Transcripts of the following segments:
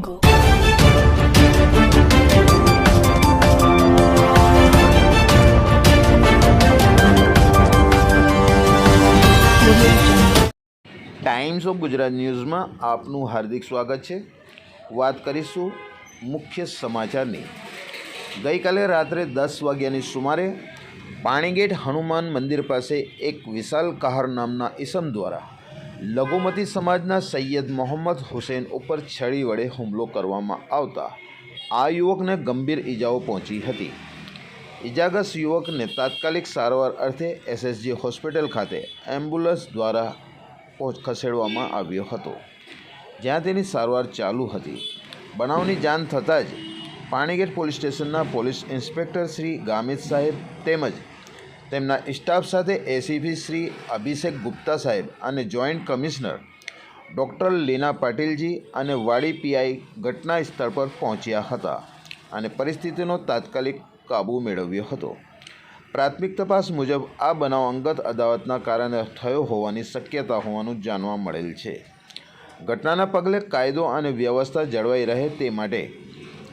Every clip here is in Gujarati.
Go. ટાઈમ્સ ઓફ ગુજરાત ન્યૂઝમાં આપનું હાર્દિક સ્વાગત છે વાત કરીશું મુખ્ય સમાચારની ગઈકાલે રાત્રે દસ વાગ્યાની સુમારે પાણીગેટ હનુમાન મંદિર પાસે એક વિશાલ કહાર નામના ઈસમ દ્વારા લઘુમતી સમાજના સૈયદ મોહમ્મદ હુસૈન ઉપર છડી વડે હુમલો કરવામાં આવતા આ યુવકને ગંભીર ઈજાઓ પહોંચી હતી ઈજાગ્રસ્ત યુવકને તાત્કાલિક સારવાર અર્થે એસએસજી હોસ્પિટલ ખાતે એમ્બ્યુલન્સ દ્વારા ખસેડવામાં આવ્યો હતો જ્યાં તેની સારવાર ચાલુ હતી બનાવની જાણ થતાં જ પાણીગેટ પોલીસ સ્ટેશનના પોલીસ ઇન્સ્પેક્ટર શ્રી ગામિત સાહેબ તેમજ તેમના સ્ટાફ સાથે એસીપી શ્રી અભિષેક ગુપ્તા સાહેબ અને જોઈન્ટ કમિશનર ડૉક્ટર લીના પાટીલજી અને વાડી પીઆઈ ઘટના સ્થળ પર પહોંચ્યા હતા અને પરિસ્થિતિનો તાત્કાલિક કાબૂ મેળવ્યો હતો પ્રાથમિક તપાસ મુજબ આ બનાવ અંગત અદાવતના કારણે થયો હોવાની શક્યતા હોવાનું જાણવા મળેલ છે ઘટનાના પગલે કાયદો અને વ્યવસ્થા જળવાઈ રહે તે માટે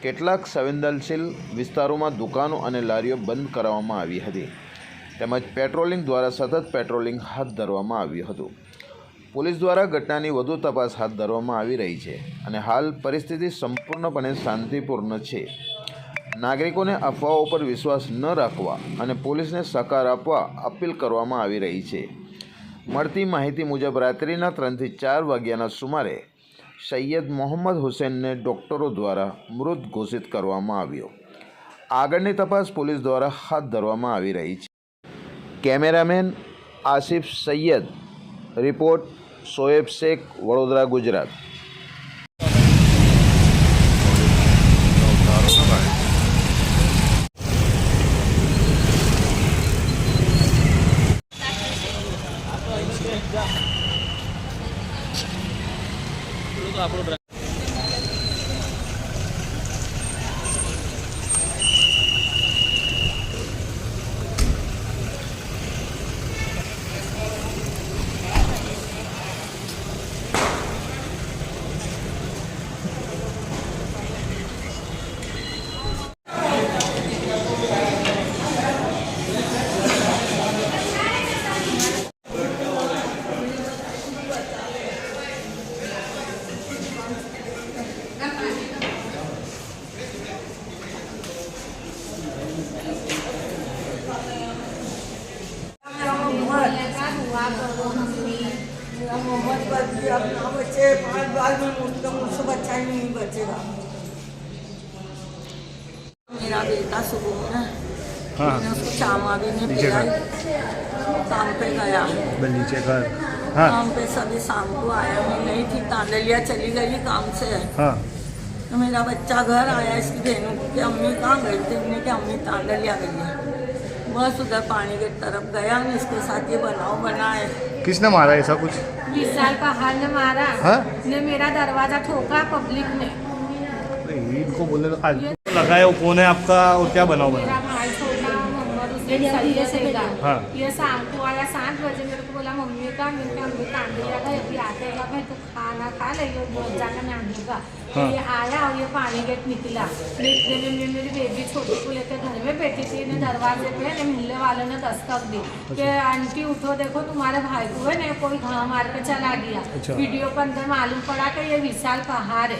કેટલાક સંવેદનશીલ વિસ્તારોમાં દુકાનો અને લારીઓ બંધ કરાવવામાં આવી હતી તેમજ પેટ્રોલિંગ દ્વારા સતત પેટ્રોલિંગ હાથ ધરવામાં આવ્યું હતું પોલીસ દ્વારા ઘટનાની વધુ તપાસ હાથ ધરવામાં આવી રહી છે અને હાલ પરિસ્થિતિ સંપૂર્ણપણે શાંતિપૂર્ણ છે નાગરિકોને અફવાઓ પર વિશ્વાસ ન રાખવા અને પોલીસને સહકાર આપવા અપીલ કરવામાં આવી રહી છે મળતી માહિતી મુજબ રાત્રિના ત્રણથી ચાર વાગ્યાના સુમારે સૈયદ મોહમ્મદ હુસેનને ડૉક્ટરો દ્વારા મૃત ઘોષિત કરવામાં આવ્યો આગળની તપાસ પોલીસ દ્વારા હાથ ધરવામાં આવી રહી છે कैमरामैन आसिफ सैयद रिपोर्ट सोएब शेख वडोदरा गुजरात जब काम पे गया घर हाँ। काम पे सभी शाम को आया मैं नहीं थी तांडलिया चली गई काम से हाँ। मेरा बच्चा घर आया इसकी बहनों की अम्मी कहाँ गई थी उन्हें कि अम्मी तांडलिया गई है बस उधर पानी के तरफ गया और उसके साथ ये बनाओ बनाए किसने मारा ऐसा कुछ विशाल पहाड़ ने मारा हा? ने मेरा दरवाजा ठोका पब्लिक ने इनको बोले तो लगाए वो कौन है आपका और क्या बनाओ बना मेरा ये शाम को आया सात बजे मेरे को बोला मम्मी था खा ले आया और ये पानी गेट निकला बेबी छोटी को लेकर घर में बैठी थी दरवाजे पे वालों ने दस्तक दी आंटी उठो देखो तुम्हारे भाई को है ना कोई के चला गया वीडियो अंदर मालूम पड़ा ये विशाल पहाड़ है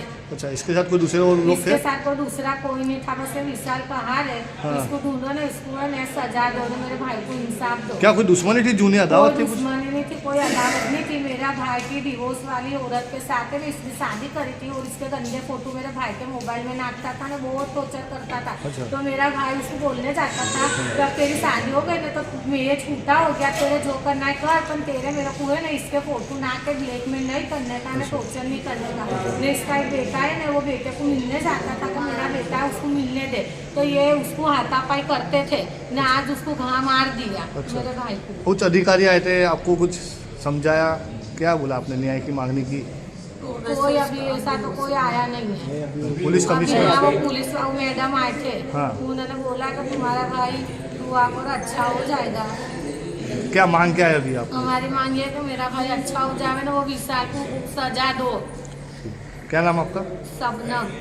इसके साथ कोई दूसरे साथ कोई दूसरा कोई नहीं था बस ये विशाल पहाड़ है इसको ढूंढो ना इसको सजा दो मेरे भाई को इंसाफ दो क्या कोई दुश्मनी थी दुश्मनी नहीं थी कोई अलाव नहीं कि मेरा भाई की डिवोर्स वाली औरत के साथ है इसकी शादी करी थी और इसके गंदे फोटो मेरे भाई के मोबाइल में नाटता था ना बहुत टॉर्चर करता था अच्छा। तो मेरा भाई उसको बोलने जाता था जब तेरी शादी हो गई ना तो मेरे छूटा हो गया तेरे जो करना है कर पर तेरे मेरे को ना इसके फोटो ना के ब्लैक में नहीं करने का ना टॉर्चर नहीं करने का न इसका एक बेटा है ना वो बेटे को मिलने जाता था कि मेरा बेटा उसको मिलने दे तो ये उसको हाथापाई करते थे ना आज उसको घा मार दिया अच्छा। मेरे भाई को कुछ अधिकारी आए थे आपको कुछ समझाया क्या बोला आपने न्याय की मांगने की कोई कोई अभी ऐसा तो आया नहीं પોલીસ पुलिस मैडम आए थे हाँ। उन्होंने बोला कि तुम्हारा भाई हुआ अच्छा हो जाएगा क्या मांग क्या है अभी आप हमारी मांग ये है कि मेरा भाई अच्छा हो जाए ना वो विशाल को सजा दो क्या नाम आपका सबनम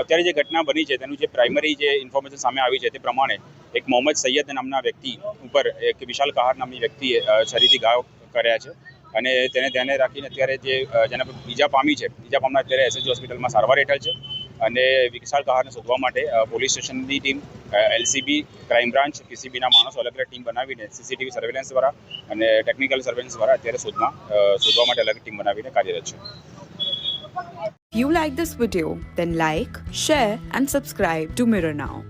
અત્યારે જે ઘટના બની છે प्राइमरी इन्फॉर्मेशन सामने आई है प्रमाण એક મોહમ્મદ સૈયદ નામના વ્યક્તિ ઉપર એક વિશાલ કહાર નામની વ્યક્તિએ શરીરથી ગાયો કર્યા છે અને તેને ધ્યાને રાખીને અત્યારે જે જેના પર બીજા પામી છે બીજા પામના અત્યારે એસએચજી હોસ્પિટલમાં સારવાર હેઠળ છે અને વિશાલ કહારને શોધવા માટે પોલીસ સ્ટેશનની ટીમ એલસીબી ક્રાઇમ બ્રાન્ચ પીસીબીના માણસો અલગ અલગ ટીમ બનાવીને સીસીટીવી સર્વેલન્સ દ્વારા અને ટેકનિકલ સર્વેલન્સ દ્વારા અત્યારે શોધમાં શોધવા માટે અલગ ટીમ બનાવીને કાર્યરત છે you you like this video, then like, share and subscribe to Mirror Now.